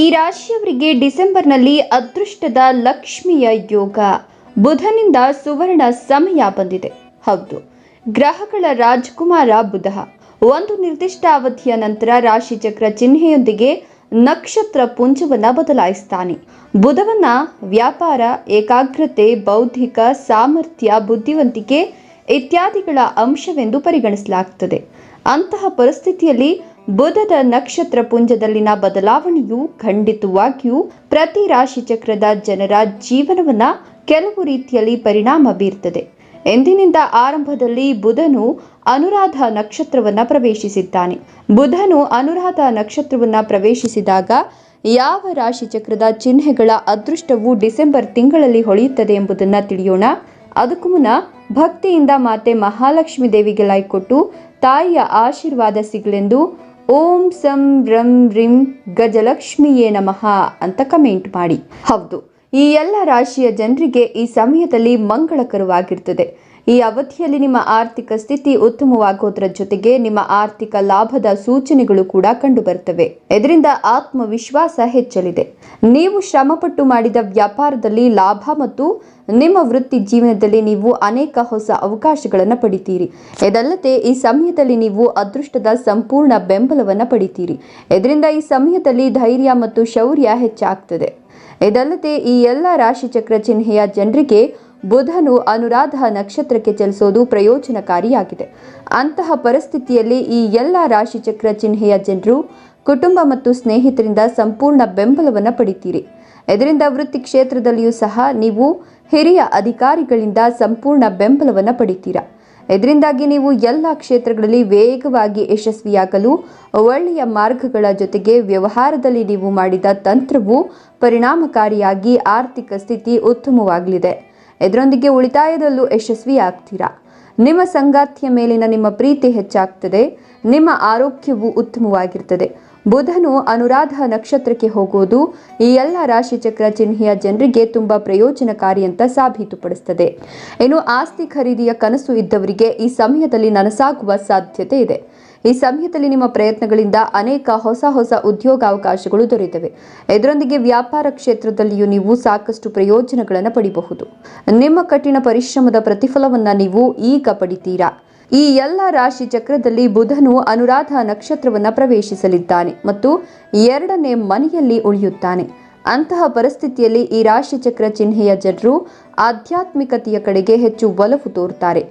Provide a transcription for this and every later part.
ಈ ರಾಶಿಯವರಿಗೆ ಡಿಸೆಂಬರ್ನಲ್ಲಿ ಅದೃಷ್ಟದ ಲಕ್ಷ್ಮಿಯ ಯೋಗ. ಬುಧನಿಂದ ಸುವರ್ಣ ಸಮಯ ಬಂದಿದೆ. ಹೌದು, ಗ್ರಹಗಳ ರಾಜಕುಮಾರ ಬುಧ. ಒಂದು ನಿರ್ದಿಷ್ಟ ಅವಧಿಯ ನಂತರ ರಾಶಿಚಕ್ರ ಚಿಹ್ನೆಯೊಂದಿಗೆ ನಕ್ಷತ್ರ ಪುಂಜವನ್ನ ಬದಲಾಯಿಸ್ತಾನೆ. ಬುಧವನ್ನ ವ್ಯಾಪಾರ, ಏಕಾಗ್ರತೆ, ಬೌದ್ಧಿಕ ಸಾಮರ್ಥ್ಯ, ಬುದ್ಧಿವಂತಿಕೆ ಇತ್ಯಾದಿಗಳ ಅಂಶವೆಂದು ಪರಿಗಣಿಸಲಾಗುತ್ತದೆ. ಅಂತಹ ಪರಿಸ್ಥಿತಿಯಲ್ಲಿ ಬುಧದ ನಕ್ಷತ್ರ ಪುಂಜದಲ್ಲಿನ ಬದಲಾವಣೆಯು ಖಂಡಿತವಾಗಿಯೂ ಪ್ರತಿ ರಾಶಿ ಚಕ್ರದ ಜನರ ಜೀವನವನ್ನ ಕೆಲವು ರೀತಿಯಲ್ಲಿ ಪರಿಣಾಮ ಬೀರ್ತದೆ. ಎಂದಿನಿಂದ ಆರಂಭದಲ್ಲಿ ಬುಧನು ಅನುರಾಧ ನಕ್ಷತ್ರವನ್ನ ಪ್ರವೇಶಿಸಿದ್ದಾನೆ. ಬುಧನು ಅನುರಾಧ ನಕ್ಷತ್ರವನ್ನ ಪ್ರವೇಶಿಸಿದಾಗ ಯಾವ ರಾಶಿ ಚಕ್ರದ ಚಿಹ್ನೆಗಳ ಅದೃಷ್ಟವು ಡಿಸೆಂಬರ್ ತಿಂಗಳಲ್ಲಿ ಹೊಳೆಯುತ್ತದೆ ಎಂಬುದನ್ನು ತಿಳಿಯೋಣ. ಅದಕ್ಕೂ ಮುನ್ನ ಭಕ್ತಿಯಿಂದ ಮಾತೆ ಮಹಾಲಕ್ಷ್ಮೀ ದೇವಿಗೆ ಲೈಕ್ ಕೊಟ್ಟು ತಾಯಿಯ ಆಶೀರ್ವಾದ ಸಿಗಲೆಂದು ಓಂ ಸಂ ರಂ ರಿಂ ಗಜಲಕ್ಷ್ಮಿಯೇ ನಮಃ ಅಂತ ಕಮೆಂಟ್ ಮಾಡಿ. ಹೌದು, ಈ ಎಲ್ಲ ರಾಶಿಯ ಜನರಿಗೆ ಈ ಸಮಯದಲ್ಲಿ ಮಂಗಳಕರವಾಗಿರ್ತದೆ. ಈ ಅವಧಿಯಲ್ಲಿ ನಿಮ್ಮ ಆರ್ಥಿಕ ಸ್ಥಿತಿ ಉತ್ತಮವಾಗೋದ್ರ ಜೊತೆಗೆ ನಿಮ್ಮ ಆರ್ಥಿಕ ಲಾಭದ ಸೂಚನೆಗಳು ಕೂಡ ಕಂಡುಬರುತ್ತವೆ ಇದರಿಂದ ಆತ್ಮವಿಶ್ವಾಸ ಹೆಚ್ಚಲಿದೆ. ನೀವು ಶ್ರಮಪಟ್ಟು ಮಾಡಿದ ವ್ಯಾಪಾರದಲ್ಲಿ ಲಾಭ ಮತ್ತು ನಿಮ್ಮ ವೃತ್ತಿ ಜೀವನದಲ್ಲಿ ನೀವು ಅನೇಕ ಹೊಸ ಅವಕಾಶಗಳನ್ನು ಪಡಿತೀರಿ. ಇದಲ್ಲದೆ ಈ ಸಮಯದಲ್ಲಿ ನೀವು ಅದೃಷ್ಟದ ಸಂಪೂರ್ಣ ಬೆಂಬಲವನ್ನು ಪಡಿತೀರಿ. ಇದರಿಂದ ಈ ಸಮಯದಲ್ಲಿ ಧೈರ್ಯ ಮತ್ತು ಶೌರ್ಯ ಹೆಚ್ಚಾಗ್ತದೆ. ಇದಲ್ಲದೆ ಈ ಎಲ್ಲ ರಾಶಿಚಕ್ರ ಚಿಹ್ನೆಯ ಜನರಿಗೆ ಬುಧನು ಅನುರಾಧ ನಕ್ಷತ್ರಕ್ಕೆ ಚಲಿಸೋದು ಪ್ರಯೋಜನಕಾರಿಯಾಗಿದೆ. ಅಂತಹ ಪರಿಸ್ಥಿತಿಯಲ್ಲಿ ಈ ಎಲ್ಲ ರಾಶಿಚಕ್ರ ಚಿಹ್ನೆಯ ಜನರು ಕುಟುಂಬ ಮತ್ತು ಸ್ನೇಹಿತರಿಂದ ಸಂಪೂರ್ಣ ಬೆಂಬಲವನ್ನು ಪಡಿತೀರಿ. ಇದರಿಂದ ವೃತ್ತಿ ಕ್ಷೇತ್ರದಲ್ಲಿಯೂ ಸಹ ನೀವು ಹಿರಿಯ ಅಧಿಕಾರಿಗಳಿಂದ ಸಂಪೂರ್ಣ ಬೆಂಬಲವನ್ನು ಪಡಿತೀರಾ. ಇದರಿಂದಾಗಿ ನೀವು ಎಲ್ಲ ಕ್ಷೇತ್ರಗಳಲ್ಲಿ ವೇಗವಾಗಿ ಯಶಸ್ವಿಯಾಗಲು ಒಳ್ಳೆಯ ಮಾರ್ಗಗಳ ಜೊತೆಗೆ ವ್ಯವಹಾರದಲ್ಲಿ ನೀವು ಮಾಡಿದ ತಂತ್ರವು ಪರಿಣಾಮಕಾರಿಯಾಗಿ ಆರ್ಥಿಕ ಸ್ಥಿತಿ ಉತ್ತಮವಾಗಲಿದೆ. ಇದರೊಂದಿಗೆ ಉಳಿತಾಯದಲ್ಲೂ ಯಶಸ್ವಿಯಾಗ್ತೀರಾ? ನಿಮ್ಮ ಸಂಗಾತಿಯ ಮೇಲಿನ ನಿಮ್ಮ ಪ್ರೀತಿ ಹೆಚ್ಚಾಗ್ತದೆ, ನಿಮ್ಮ ಆರೋಗ್ಯವು ಉತ್ತಮವಾಗಿರ್ತದೆ. ಬುಧನು ಅನುರಾಧ ನಕ್ಷತ್ರಕ್ಕೆ ಹೋಗುವುದು ಈ ಎಲ್ಲ ರಾಶಿಚಕ್ರ ಚಿಹ್ನೆಯ ಜನರಿಗೆ ತುಂಬಾ ಪ್ರಯೋಜನಕಾರಿ ಅಂತ ಸಾಬೀತುಪಡಿಸ್ತದೆ. ಇನ್ನು ಆಸ್ತಿ ಖರೀದಿಯ ಕನಸು ಇದ್ದವರಿಗೆ ಈ ಸಮಯದಲ್ಲಿ ನನಸಾಗುವ ಸಾಧ್ಯತೆ ಇದೆ. ಈ ಸಮಯದಲ್ಲಿ ನಿಮ್ಮ ಪ್ರಯತ್ನಗಳಿಂದ ಅನೇಕ ಹೊಸ ಹೊಸ ಉದ್ಯೋಗಾವಕಾಶಗಳು ದೊರೆಯುತ್ತವೆ. ಇದರೊಂದಿಗೆ ವ್ಯಾಪಾರ ಕ್ಷೇತ್ರದಲ್ಲಿಯೂ ನೀವು ಸಾಕಷ್ಟು ಪ್ರಯೋಜನಗಳನ್ನು ಪಡಿಬಹುದು. ನಿಮ್ಮ ಕಠಿಣ ಪರಿಶ್ರಮದ ಪ್ರತಿಫಲವನ್ನು ನೀವು ಈಗ ಪಡಿತೀರಾ? ಈ ಎಲ್ಲ ರಾಶಿ ಚಕ್ರದಲ್ಲಿ ಬುಧನು ಅನುರಾಧ ನಕ್ಷತ್ರವನ್ನು ಪ್ರವೇಶಿಸಲಿದ್ದಾನೆ ಮತ್ತು ಎರಡನೇ ಮನೆಯಲ್ಲಿ ಉಳಿಯುತ್ತಾನೆ. ಅಂತಹ ಪರಿಸ್ಥಿತಿಯಲ್ಲಿ ಈ ರಾಶಿ ಚಕ್ರ ಚಿಹ್ನೆಯ ಜನರು ಆಧ್ಯಾತ್ಮಿಕತೆಯ ಕಡೆಗೆ ಹೆಚ್ಚು ಒಲವು ತೋರುತ್ತಾರೆ.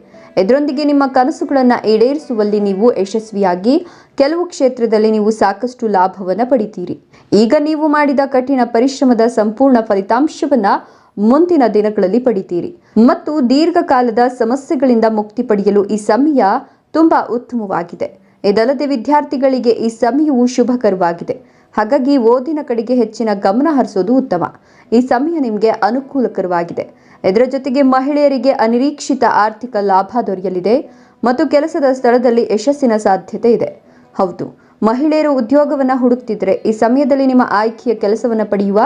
ಇದರೊಂದಿಗೆ ನಿಮ್ಮ ಕನಸುಗಳನ್ನು ಈಡೇರಿಸುವಲ್ಲಿ ನೀವು ಯಶಸ್ವಿಯಾಗಿ ಕೆಲವು ಕ್ಷೇತ್ರದಲ್ಲಿ ನೀವು ಸಾಕಷ್ಟು ಲಾಭವನ್ನು ಪಡಿತೀರಿ. ಈಗ ನೀವು ಮಾಡಿದ ಕಠಿಣ ಪರಿಶ್ರಮದ ಸಂಪೂರ್ಣ ಫಲಿತಾಂಶವನ್ನು ಮುಂದಿನ ದಿನಗಳಲ್ಲಿ ಪಡಿತೀರಿ. ಮತ್ತು ದೀರ್ಘಕಾಲದ ಸಮಸ್ಯೆಗಳಿಂದ ಮುಕ್ತಿ ಪಡೆಯಲು ಈ ಸಮಯ ತುಂಬಾ ಉತ್ತಮವಾಗಿದೆ. ಇದಲ್ಲದೆ ವಿದ್ಯಾರ್ಥಿಗಳಿಗೆ ಈ ಸಮಯವು ಶುಭಕರವಾಗಿದೆ. ಹಾಗಾಗಿ ಓದಿನ ಕಡೆಗೆ ಹೆಚ್ಚಿನ ಗಮನ ಹರಿಸೋದು ಉತ್ತಮ. ಈ ಸಮಯ ನಿಮಗೆ ಅನುಕೂಲಕರವಾಗಿದೆ. ಇದರ ಜೊತೆಗೆ ಮಹಿಳೆಯರಿಗೆ ಅನಿರೀಕ್ಷಿತ ಆರ್ಥಿಕ ಲಾಭ ದೊರೆಯಲಿದೆ ಮತ್ತು ಕೆಲಸದ ಸ್ಥಳದಲ್ಲಿ ಯಶಸ್ಸಿನ ಸಾಧ್ಯತೆ ಇದೆ. ಹೌದು, ಮಹಿಳೆಯರು ಉದ್ಯೋಗವನ್ನು ಹುಡುಕ್ತಿದ್ರೆ ಈ ಸಮಯದಲ್ಲಿ ನಿಮ್ಮ ಆಯ್ಕೆಯ ಕೆಲಸವನ್ನು ಪಡೆಯುವ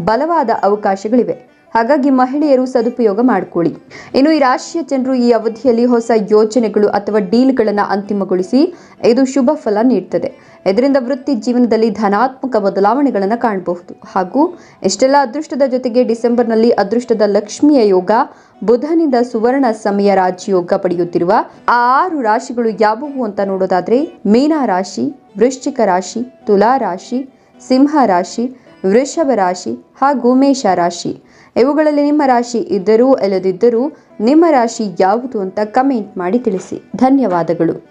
ಬಲವಾದ ಅವಕಾಶಗಳಿವೆ. ಹಾಗಾಗಿ ಮಹಿಳೆಯರು ಸದುಪಯೋಗ ಮಾಡಿಕೊಳ್ಳಿ. ಇನ್ನು ಈ ರಾಶಿಯ ಜನರು ಈ ಅವಧಿಯಲ್ಲಿ ಹೊಸ ಯೋಜನೆಗಳು ಅಥವಾ ಡೀಲ್ಗಳನ್ನು ಅಂತಿಮಗೊಳಿಸಿ ಇದು ಶುಭ ಫಲ ನೀಡ್ತದೆ. ಇದರಿಂದ ವೃತ್ತಿ ಜೀವನದಲ್ಲಿ ಧನಾತ್ಮಕ ಬದಲಾವಣೆಗಳನ್ನು ಕಾಣಬಹುದು. ಹಾಗೂ ಇಷ್ಟೆಲ್ಲ ಅದೃಷ್ಟದ ಜೊತೆಗೆ ಡಿಸೆಂಬರ್ನಲ್ಲಿ ಅದೃಷ್ಟದ ಲಕ್ಷ್ಮಿಯ ಯೋಗ, ಬುಧನಿಂದ ಸುವರ್ಣ ಸಮಯ ರಾಜಯೋಗ ಪಡೆಯುತ್ತಿರುವ ಆ ಆರು ರಾಶಿಗಳು ಯಾವುವು ಅಂತ ನೋಡೋದಾದ್ರೆ ಮೀನ ರಾಶಿ, ವೃಶ್ಚಿಕ ರಾಶಿ, ತುಲಾ ರಾಶಿ, ಸಿಂಹ ರಾಶಿ ವೃಷಭ ರಾಶಿ ಹಾಗೂ ಮೇಷ ರಾಶಿ. ಇವುಗಳಲ್ಲಿ ನಿಮ್ಮ ರಾಶಿ ಇದ್ದರೂ ಇಲ್ಲದಿದ್ದರೂ ನಿಮ್ಮ ರಾಶಿ ಯಾವುದು ಅಂತ ಕಮೆಂಟ್ ಮಾಡಿ ತಿಳಿಸಿ. ಧನ್ಯವಾದಗಳು.